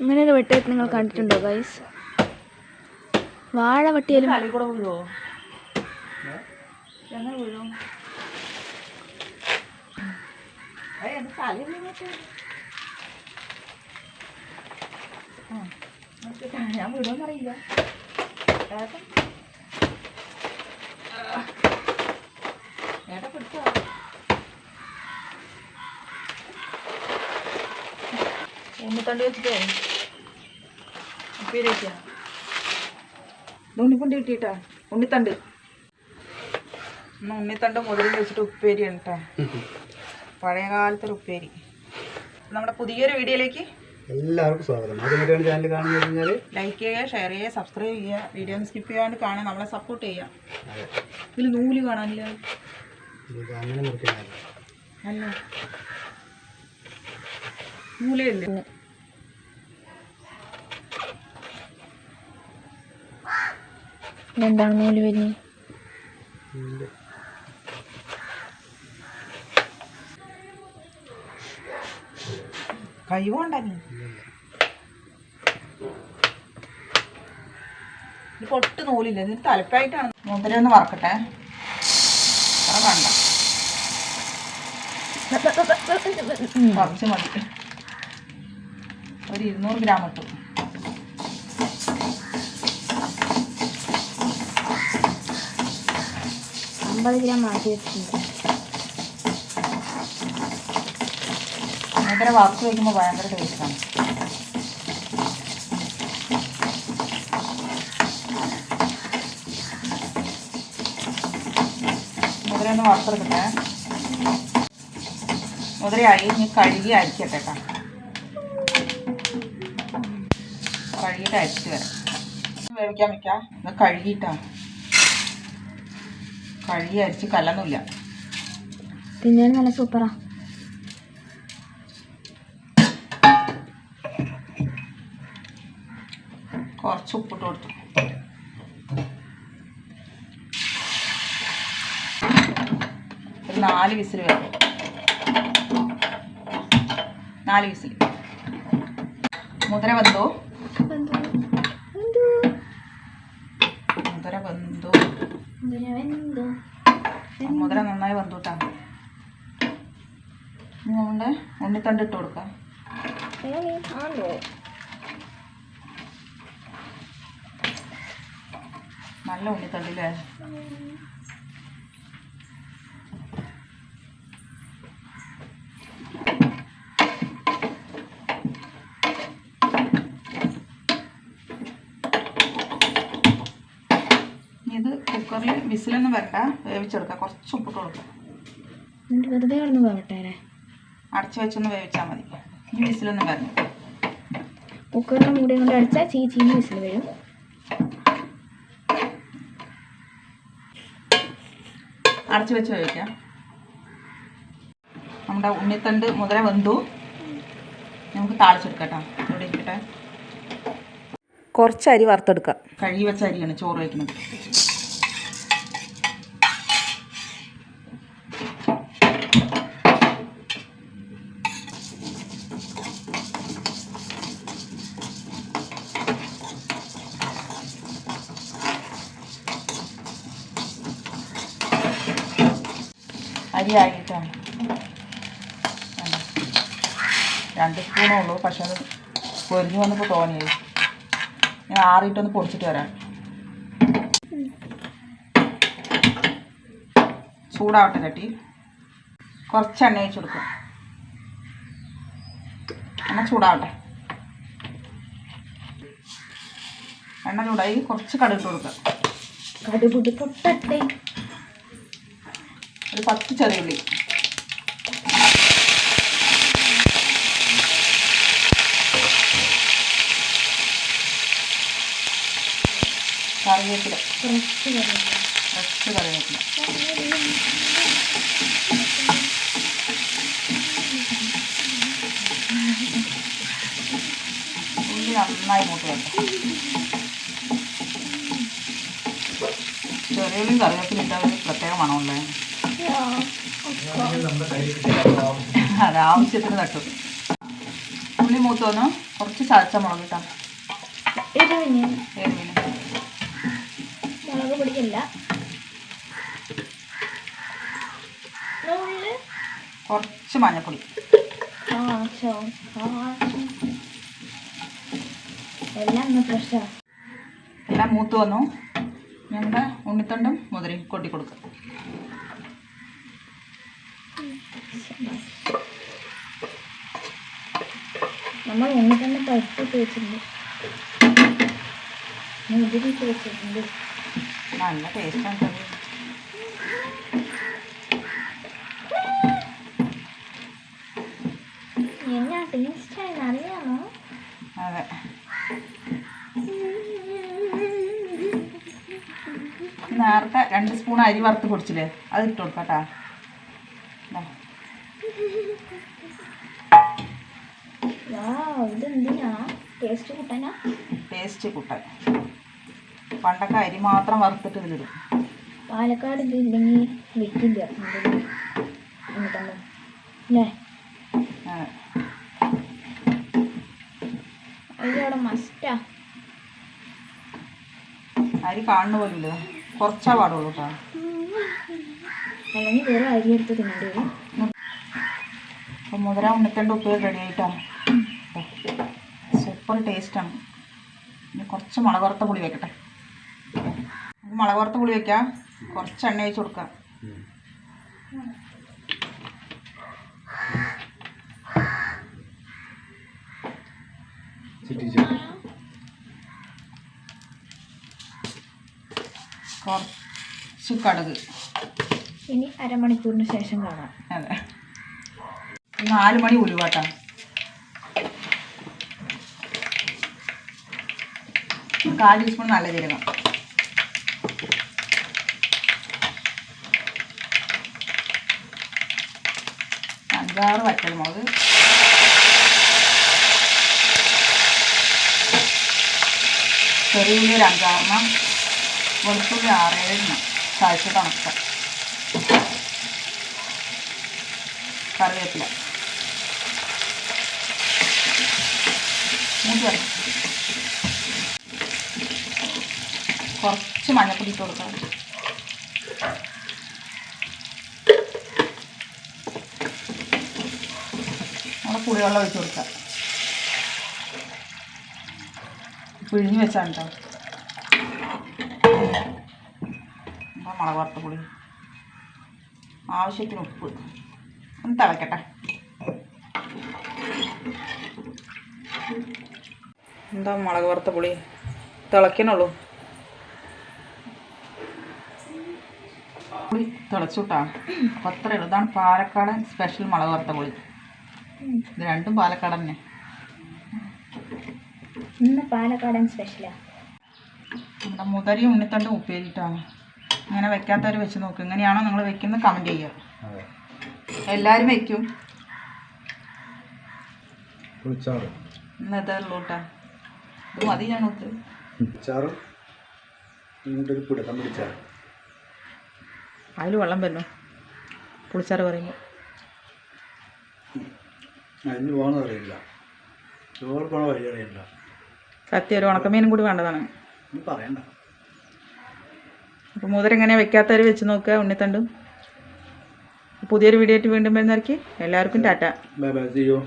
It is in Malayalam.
ഇങ്ങനെ ഒരു വെട്ടയത്ത് നിങ്ങൾ കണ്ടിട്ടുണ്ടോ ഗൈസ് വാഴ വെട്ടിയാലും. ഞാൻ വിടുമെന്നറിയില്ല ഏട്ടൻ പിടിച്ചോ? ഉണ്ണിത്തണ്ട് വെച്ചിട്ടേ. ഉപ്പേരി വെച്ചാ ഉണ്ണിപ്പുണ്ടി കിട്ടിയിട്ടാ. ഉണ്ണിത്തണ്ട്. ഉണ്ണിത്തണ്ട് മുതലിൽ വെച്ചിട്ട് ഉപ്പേരി ആണ് കേട്ടോ പഴയ കാലത്തൊരു ഉപ്പേരി. നമ്മുടെ പുതിയൊരു വീഡിയോയിലേക്ക് എല്ലാവർക്കും സ്വാഗതം. ആദ്യമായിട്ടാണ് ചാനൽ കാണുന്നത് കഴിഞ്ഞാൽ ലൈക്ക് ചെയ്യുക ഷെയർ ചെയ്യുക സബ്സ്ക്രൈബ് ചെയ്യുക. വീഡിയോ സ്കിപ്പ് ചെയ്യാണ്ട് കാണാൻ നമ്മളെ സപ്പോർട്ട് ചെയ്യുക. ഇതിൽ നൂൽ കാണാനില്ല. അങ്ങനെ മുറിക്കുന്നതല്ല അല്ല. നൂലയില്ല എന്താണ് നൂൽ വരുന്നത് ഉണ്ട്. കൈ കൊണ്ടല്ലേ ഇത് പൊട്ട് നൂലില്ല ഇതിന് തലപ്പായിട്ടാണ്. മുതല ഒന്ന് വറക്കട്ടെ. അത്ര കണ്ട മതി. ഒരു ഇരുന്നൂറ് ഗ്രാം ഇട്ടു. അമ്പത് ഗ്രാം മാറ്റി വെച്ചിട്ടുണ്ട് ഭയങ്കര വറുത്ത് വയ്ക്കുമ്പോൾ ഭയങ്കര ടേസ്റ്റാണ് മുതിരൊന്ന് വറുത്തെടുക്കട്ടെ. മുതിര ഇനി കഴുകി അരിക്കട്ടെ കേട്ടോ കഴുകിയിട്ട് അരിച്ചു വരാം. വേവിക്കാൻ വയ്ക്കാം ഇത് കഴുകിയിട്ടാ കഴുകി അരിച്ച് കലന്നില്ല തിന്നാൻ നല്ല സൂപ്പറാ കുറച്ച് ഉപ്പിട്ട് കൊടുത്തു. ഒരു നാല് വിസിൽ വേണം. നാല് വിസിൽ മുതിര വെന്തോ മുതിര വെന്തോ മുതിര നന്നായി വെന്തൂട്ടാ നമ്മുടെ ഉണ്ണിത്തണ്ട് ഇട്ട് കൊടുക്കാം. നല്ല ഉണ്ണിത്തണ്ടില്ലേ ഇത് കുക്കറിൽ വിസിലൊന്നും വരട്ട വേവിച്ചെടുക്കാം. കുറച്ച് ഉപ്പിട്ട് കൊടുക്കാം. എന്നിട്ട് വെറുതെ കിടന്ന് പോകട്ടെ അല്ലേ? അടച്ചു വെച്ചൊന്ന് വേവിച്ചാൽ മതി. ഈ വിസിലൊന്നും വരണം കുക്കറിന്റെ മൂടി കൊണ്ട് അടിച്ചാൽ ചീ ചീഞ്ഞ് വിസിൽ വരും. അടച്ചു വെച്ച് വേവിക്കാം. നമ്മുടെ ഉണ്ണിത്തണ്ട് മുതല വെന്തു. നമുക്ക് താളിച്ചെടുക്കാം കേട്ടോ ഇവിടെ ഇരിക്കട്ടെ. കുറച്ച് അരി വറുത്തെടുക്കാം. കഴുകി വെച്ച അരിയാണ് ചോറ് വയ്ക്കുന്നത് അരി ആയിട്ടാണ് രണ്ട് സ്പൂണേ ഉള്ളൂ പക്ഷെ അത് പൊരിഞ്ഞു വന്നപ്പോൾ തോന്നിയത്. ഞാൻ ആറിയിട്ടൊന്ന് പൊടിച്ചിട്ട് വരാം. ചൂടാവട്ടെ ചട്ടി കുറച്ച് എണ്ണ ഒഴിച്ച് കൊടുക്കും. എണ്ണ ചൂടാവട്ടെ. എണ്ണ ചൂടായി കുറച്ച് കടുക് കൊടുക്കാം. കൊടുക്കുക കടുപുടി പൊട്ടട്ടെ ഒരു പത്ത് ചെറിയുള്ളി കറിവേപ്പില. കുറച്ച്. കുറച്ച് കറിവേപ്പില. ഉള്ളി നന്നായി മൂട്ട് വെക്കാം ചെറിയുള്ളിയും കറിവേപ്പില ഇട്ടാൽ പ്രത്യേക മണമുള്ളേ നമ്മുടെ കയ്യിൽ കിട്ടിയ അത് ആവശ്യത്തിന് തട്ടും. ഉള്ളി മൂത്തോന്ന് വന്നു. കുറച്ച് ചതച്ച മുളക് പൊടിക്കല്ല കുറച്ച് മഞ്ഞപ്പൊടി. എല്ലാം എല്ലാം മൂത്ത് വന്നു. ഞങ്ങളുടെ ഉണ്ണിത്തണ്ടും മുതിരയും കൊട്ടി കൊടുക്കുക നമ്മൾ ഉണ്ണിത്തന്നെ പരിപ്പിട്ട് വെച്ചിട്ടുണ്ട്. മുതിരിട്ട് വെച്ചിട്ടുണ്ട്. നല്ല ടേസ്റ്റാണ് കറി. എന്നാ ടേസ്റ്റായെന്ന് അറിയാമോ? അതെ. നേരത്തെ രണ്ട് സ്പൂൺ അരി വറുത്ത് പൊടിച്ചില്ലേ? അത് ഇട്ട് കൊടുക്കട്ടാ. ഇതെന്തിനാ? ടേസ്റ്റ് കൂട്ടാനാ? ടേസ്റ്റ് കൂട്ടാൻ. പണ്ടൊക്കെ അരി മാത്രം വറുത്തിട്ട് ഇതിലിടും. പാലക്കാട് ഇത് ഇല്ലെങ്കിൽ വെക്കില്ല. അല്ലേ മസ്റ്റാ. അരി കാണുന്ന പോലില്ല കുറച്ചാ പാടുള്ളൂ കേട്ടോ. അല്ലെങ്കിൽ വേറെ അരി എടുത്ത് തിന്നേണ്ടി? വരും അപ്പം മുതിര ഉണ്ണിത്തണ്ട് ഉപ്പേരി റെഡി ആയിട്ടാണ് സൂപ്പർ ടേസ്റ്റാണ് ഇനി കുറച്ച് മുളക് വറുത്ത പുളി വെക്കട്ടെ. മുളക് വറുത്ത പുളി വെക്കാം. കുറച്ച് എണ്ണ ഒഴിച്ച് കൊടുക്കാം. കുറച്ച് കടുക്. ഇനി അരമണിക്കൂറിന് ശേഷം കാണാം. അതെ. നാല് മണി ഉലുവാട്ടാ. കാൽ ടീസ്പൂൺ നല്ല ജീരകം. അഞ്ചാറ് വറ്റൽമുളക്. ചെറിയ ഒരു അഞ്ചാറെണ്ണം. വെളുത്തുള്ളി ആറേഴെണ്ണം. ചതച്ചിട്ട് ഉണക്കാം കറിവേപ്പില. മൂന്ന് വരണം കുറച്ച് മഞ്ഞപ്പൊടി ഇട്ട് കൊടുക്കണം നമ്മൾ പുളിവെള്ളം ഒഴിച്ച് കൊടുക്കാം. പിഴിഞ്ഞ് വെച്ചാണ് കേട്ടോ മുളക് വറുത്ത പുളി. ആവശ്യത്തിന് ഉപ്പ്. ഒന്ന് തിളക്കട്ടെ. എന്താ മുളക് വറുത്ത പുളി? തിളക്കണുള്ളൂ. പുളി തിളച്ചുട്ടാ. അപ്പം അത്രയേ ഉള്ളൂ. ഇതാണ് പാലക്കാടൻ സ്പെഷ്യൽ മുളക് വറുത്ത പുളി. ഇത് രണ്ടും പാലക്കാടൻ തന്നെ ഇന്ന് പാലക്കാടൻ സ്പെഷ്യലാ നമ്മുടെ മുതരിയും ഉണ്ണിത്തണ്ടും ഉപ്പേരിട്ടാണ് ഇങ്ങനെ വെക്കാത്തവർ വെച്ച് നോക്കും. ഇങ്ങനെയാണോ നിങ്ങൾ വെക്കുന്നത് കമന്റ് ചെയ്യുക എല്ലാവരും വെക്കും. പുളിച്ചാറ്. ഇന്ന് ഇതേ ഉള്ളൂ കേട്ടോ ചാറും ഇങ്ങോട്ടൊരു പിടുത്തം പിടിച്ചാറ് അതിൽ വെള്ളം വരുന്നു. പുളിച്ചാറ് പറയുമ്പോൾ അതിന് അറിയില്ല. ചോറ് പോണ വഴി അറിയില്ല. സത്യം ഒരു ഉണക്കമീനും കൂടി വേണ്ടതാണ്. അപ്പൊ പറയണ്ട. അപ്പോൾ മുതൽ എങ്ങനെ വെക്കാത്തവർ വെച്ച് നോക്കുക ഉണ്ണിത്തണ്ടും. പുതിയൊരു വീഡിയോ ആയിട്ട് വീണ്ടും വരുന്നവർക്ക് എല്ലാവർക്കും ടാറ്റ. ബൈ ബൈ ചെയ്യോ